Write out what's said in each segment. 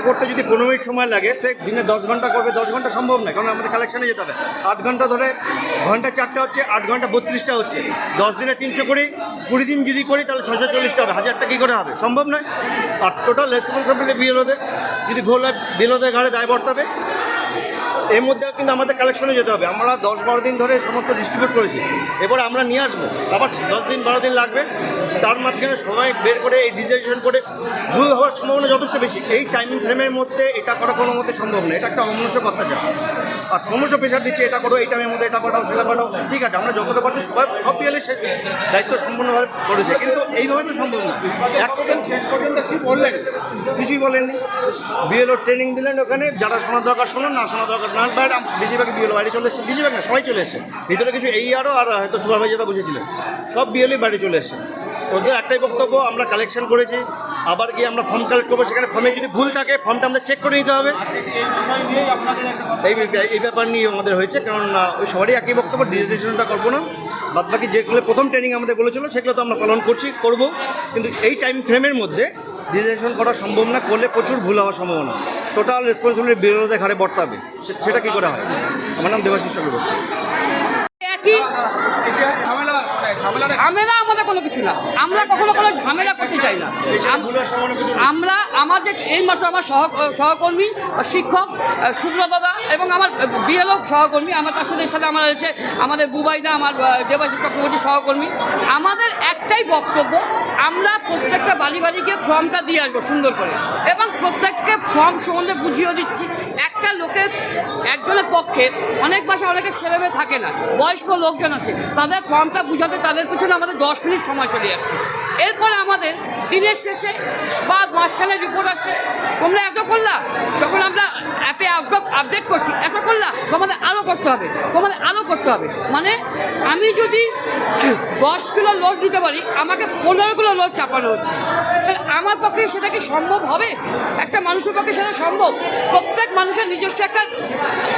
করতে যদি পনেরো মিনিট সময় লাগে, সে দিনে দশ ঘণ্টা করবে। দশ ঘণ্টা সম্ভব না কারণ আমাদের কালেকশানে যেতে হবে। আট ঘণ্টা ধরে ঘণ্টা চারটা হচ্ছে, আট ঘণ্টা বত্রিশটা হচ্ছে। দশ দিনে তিনশো করি কুড়ি দিন যদি করি, তাহলে ছশো চল্লিশটা হবে। হাজারটা কী করে হবে? সম্ভব নয়। আর টোটাল রেসপন্সিবিলিটি বিএলওদের যদি ভুল হয় বিএলওদের ঘাড়ে দায় বর্তাবে। এর মধ্যে কিন্তু আমাদের কালেকশনে যেতে হবে। আমরা দশ বারো দিন ধরে সমস্ত ডিস্ট্রিবিউট করেছি। এবার আমরা নিয়ে আসব। আবার দশ দিন, বারো দিন লাগবে। তার মাঝখানে সময় বের করে, এই ডিজাইন করে ভুল হওয়ার সম্ভাবনা যথেষ্ট বেশি। এই টাইম ফ্রেমের মধ্যে এটা করা কোনো মধ্যে সম্ভব নয়। এটা একটা অমনুষ্যক অত্যাচার আর ক্রমশ প্রেশার দিচ্ছে, এটা করো, এই টাইমের মধ্যে এটা পাঠাও, সেটা পাঠাও। ঠিক আছে, আমরা যতটা পারছি সবাই, সব পিএলে শেষ দায়িত্ব সম্পূর্ণভাবে করেছে। কিন্তু এইভাবে তো সম্ভব না। এক বললেন? কিছুই বলেননি। বিএলও ট্রেনিং দিলেন ওখানে, যারা শোনার দরকার শুনুন, না শোনা দরকার না। বাইরে বেশিরভাগই বিএলও বাইরে চলে এসেছে, বেশিরভাগ না, সবাই চলে এসেছে। ভিতরে কিছু এই আরও আর হয়তো সুপারভাইজাররা বসেছিলেন। সব বিএলই বাইরে চলে এসেছে। ওদের একটাই বক্তব্য আমরা কালেকশন করেছি। আবার গিয়ে আমরা ফর্ম কালেক্ট করব। সেখানে ফর্মে যদি ভুল থাকে ফর্মটা আমাদের চেক করে নিতে হবে। এই বিষয় নিয়েই আপনাদের একটা কথা এই ব্যাপার- নিয়ে আমাদের হয়েছে কারণ ওই সবারই একই বক্তব্য ডিজিটেশনটা করব না। বাদ বাকি যেগুলো প্রথম ট্রেনিং আমাদের বলেছিল সেগুলো তো আমরা পালন করছি করব। কিন্তু এই টাইম ফ্রেমের মধ্যে ডিজিটেশন করা সম্ভব না করলে প্রচুর ভুল হওয়ার সম্ভাবনা। টোটাল রেসপন্সিবিলিটি বিরোধীদের ঘাড়ে বর্তে হবে সে- সেটা কী করে হয়? আমার নাম দেবাশিস চক্রবর্তী। ঝামেলা আমাদের কোনো কিছু না। আমরা কখনো কোনো ঝামেলা করতে চাই না। আমরা আমাদের এইমাত্র আমার সহ সহকর্মী শিক্ষক দাদা এবং আমার বিএলও সহকর্মী আমার তার সাথে সাথে আমার হচ্ছে আমাদের বুবাইদা আমার আহ, দেবাশিস চক্রবর্তী সহকর্মী। আমাদের একটাই বক্তব্য আমরা প্রত্যেকটা বাড়ি বাড়ি গিয়ে ফর্মটা দিয়ে আসব সুন্দর করে। এবং প্রত্যেককে ফর্ম সম্বন্ধে বুঝিয়ে দিচ্ছি। একটা লোকের একজনের পক্ষে অনেক বাসা অনেকে ছেলেমেয়ে থাকে না বয়স্ক লোকজন আছে তাদের ফর্মটা বুঝাতে তাদের পিছনে আমাদের দশ মিনিট সময় চলে যাচ্ছে। এরপরে আমাদের দিনের শেষে বা মাঝখানে রিপোর্ট আসছে, তোমরা এত করলা, যখন আমরা অ্যাপে আপডেট করছি, এত করলা, তোমাদের আরও করতে হবে, তোমাদের আরও করতে হবে। মানে আমি যদি দশ কিলো লোড দিতে পারি, আমাকে পনেরো কিলো লোড চাপানো হচ্ছে। তাহলে আমার পক্ষে সেটা কি সম্ভব হবে? একটা মানুষের পক্ষে সেটা সম্ভব? প্রত্যেক মানুষের নিজস্ব একটা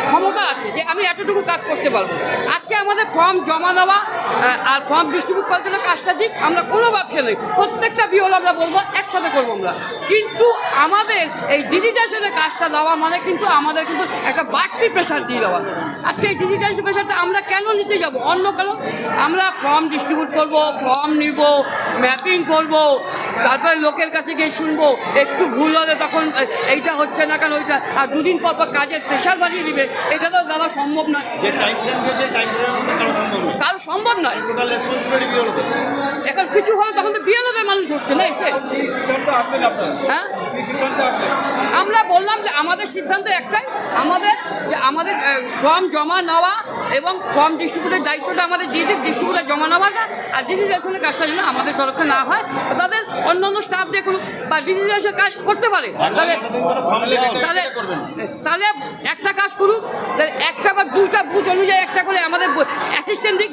ক্ষমতা আছে যে আমি এতটুকু কাজ করতে পারব। আজকে আমাদের ফর্ম জমা দেওয়া আর ফর্ম ডিস্ট্রিবিউট করার জন্য কাজটা দিক, আমরা কোনো ব্যবসা নেই। প্রত্যেকটা বিহল আমরা বলব, একসাথে করব আমরা। কিন্তু আমাদের এই ডিজিটাইজেশনের কাজটা দেওয়া মানে কিন্তু আমাদের কিন্তু একটা বাড়তি প্রেশার দিয়ে দেওয়া। আজকে এই ডিজিটাইজেশন প্রেশারটা আমরা কেন নিতে যাব? অন্য কেন? আমরা ফর্ম ডিস্ট্রিবিউট করব ফর্ম নিব ম্যাপিং করব তারপরে লোকের কাছে গিয়ে শুনব একটু ভুল হলে তখন এইটা হচ্ছে না কেন ওইটা আর দুদিন পর পর কাজের প্রেশার বাড়িয়ে দিবে এটা তো দাদা সম্ভব নয়। কারও সম্ভব নয়। এখন কিছু হলে তখন তো বিয়ানোদের মানুষ ধরছে না এসে। হ্যাঁ? আমরা বললাম যে আমাদের সিদ্ধান্ত একটাই আমাদের ফর্ম জমা নেওয়া এবং ফর্ম ডিস্ট্রিবিউটের দায়িত্বটা আমাদের দিয়ে দিক ডিস্ট্রিবিউটার জমা নেওয়াটা আর ডিজিটাইজেশনের কাজটা যেন আমাদের তরফে না হয় তাদের অন্য অন্য স্টাফ দিয়ে করুক বা ডিজিটাইজেশন কাজ করতে পারে তাহলে তাহলে তাহলে একটা কাজ করুক তাহলে একটা বা দুটা বুথ অনুযায়ী একটা করে আমাদের অ্যাসিস্ট্যান্ট দিক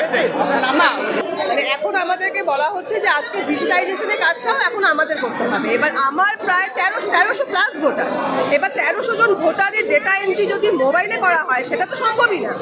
একটাই না। মানে এখন আমাদেরকে বলা হচ্ছে যে আজকে ডিজিটাইজেশনের কাজটাও এখন আমাদের করতে হবে। এবার আমার প্রায় তেরো তেরোশো প্লাস ভোটার এবার তেরোশো জন ভোটারের ডেটা এন্ট্রি যদি মোবাইলে করা হয় সেটা তো সম্ভবই না।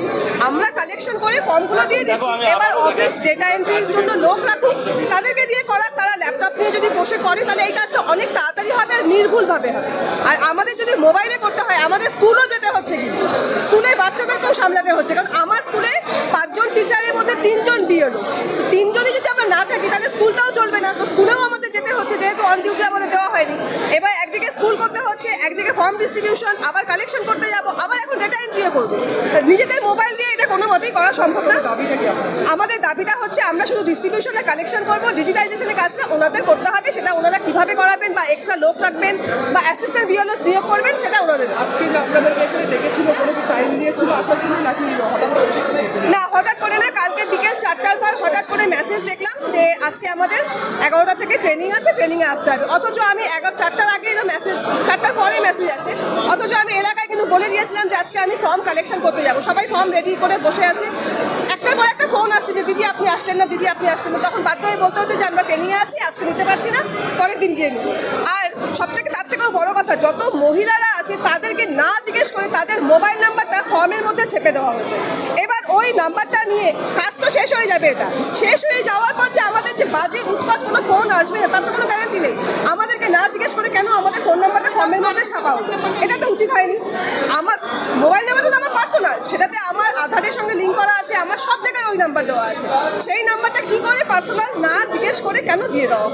আমরা কালেকশন করে ফর্মগুলো দিয়ে দিচ্ছি। এবার অফিস ডেটা এন্ট্রির জন্য লোক রাখুক তাদেরকে দিয়ে করাক তারা ল্যাপটপ নিয়ে যদি বসে করে তাহলে এই কাজটা অনেক তাড়াতাড়ি হবে আর নির্ভুলভাবে হবে। আর আমাদের যদি মোবাইলে করতে হয় আমাদের স্কুলও যেতে হচ্ছে কিন্তু। স্কুলে বাচ্চাদেরকেও সামলাতে হচ্ছে কারণ আমার স্কুলে পাঁচজন টিচারের মধ্যে তিনজন বিএলও তো তিনজনই যদি আমরা না থাকি তাহলে স্কুলটাও চলবে না তো স্কুলেও আমাদের যেতে হচ্ছে যেহেতু অন ডিউটি আমাদের দেওয়া হয়নি এবার একদিকে স্কুল করতে হচ্ছে একদিকে ফর্ম ডিস্ট্রিবিউশন আবার কালেকশন করতে যাব আবার এখন ডেটা এন্ট্রিও করব। নিজেদের মোবাইল দিয়ে এটা কোনো মতেই করা সম্ভব না। আমাদের দাবিটা হচ্ছে আমরা শুধু ডিস্ট্রিবিউশনে কালেকশন করব ডিজিটাইজেশনের কাজটা ওনাদের করতে হবে সেটা ওনারা কীভাবে করাবেন বা এক্সট্রা লোক রাখবেন বা অ্যাসিস্ট্যান্ট বিএলও নিয়োগ করবেন সেটা ওনাদের না হঠাৎ করে না কালকে বিকেল চারটার পর হঠাৎ করে মেসেজ দেখলাম যে আজকে আমাদের এগারোটা থেকে ট্রেনিং আছে ট্রেনিংয়ে আসতে হবে। অথচ আমি এগারো চারটার আগে বলে দিয়েছিলাম যে আজকে আমি ফর্ম কালেকশন করতে যাব। সবাই ফর্ম রেডি করে বসে আছে। একটার পর একটা ফোন আসছে যে, দিদি, আপনি আসছেন না, দিদি, আপনি আসছেন না। তখন বাধ্য হয়ে বলতে হচ্ছে যে, আমরা ট্রেনিংয়ে আছি, আজকে নিতে পারছি না, পরের দিন গিয়ে নিব। আর সব থেকে তার থেকেও বড় কথা, যত মহিলারা আছে, তাদেরকে না জিজ্ঞেস করে তাদের মোবাইল নাম্বারটা ফর্মের মধ্যে ছেপে দেওয়া হয়েছে। এবার ওই নাম্বারটা নিয়ে কাজ তো শেষ হয়ে যাবে এটা। শেষ হয়ে যাওয়ার পর যে আমাদের যে বাজে উৎপাত কোনো ফোন আসবে না, তার তো কোনো গ্যারান্টি নেই। আমাদেরকে না জিজ্ঞেস করে কেন আমাদের ফর্মের মধ্যে ছাপা হলো এটা তো উচিত হয়নি। আমার মোবাইল নাম্বারটা তো আমার পার্সোনাল সেটাতে আমার আধারের সঙ্গে লিঙ্ক করা আছে, আমার সব জায়গায় ওই নাম্বার দেওয়া আছে। সেই নাম্বারটা কি করে পার্সোনাল না জিজ্ঞেস করে কেন দিয়ে দেওয়া?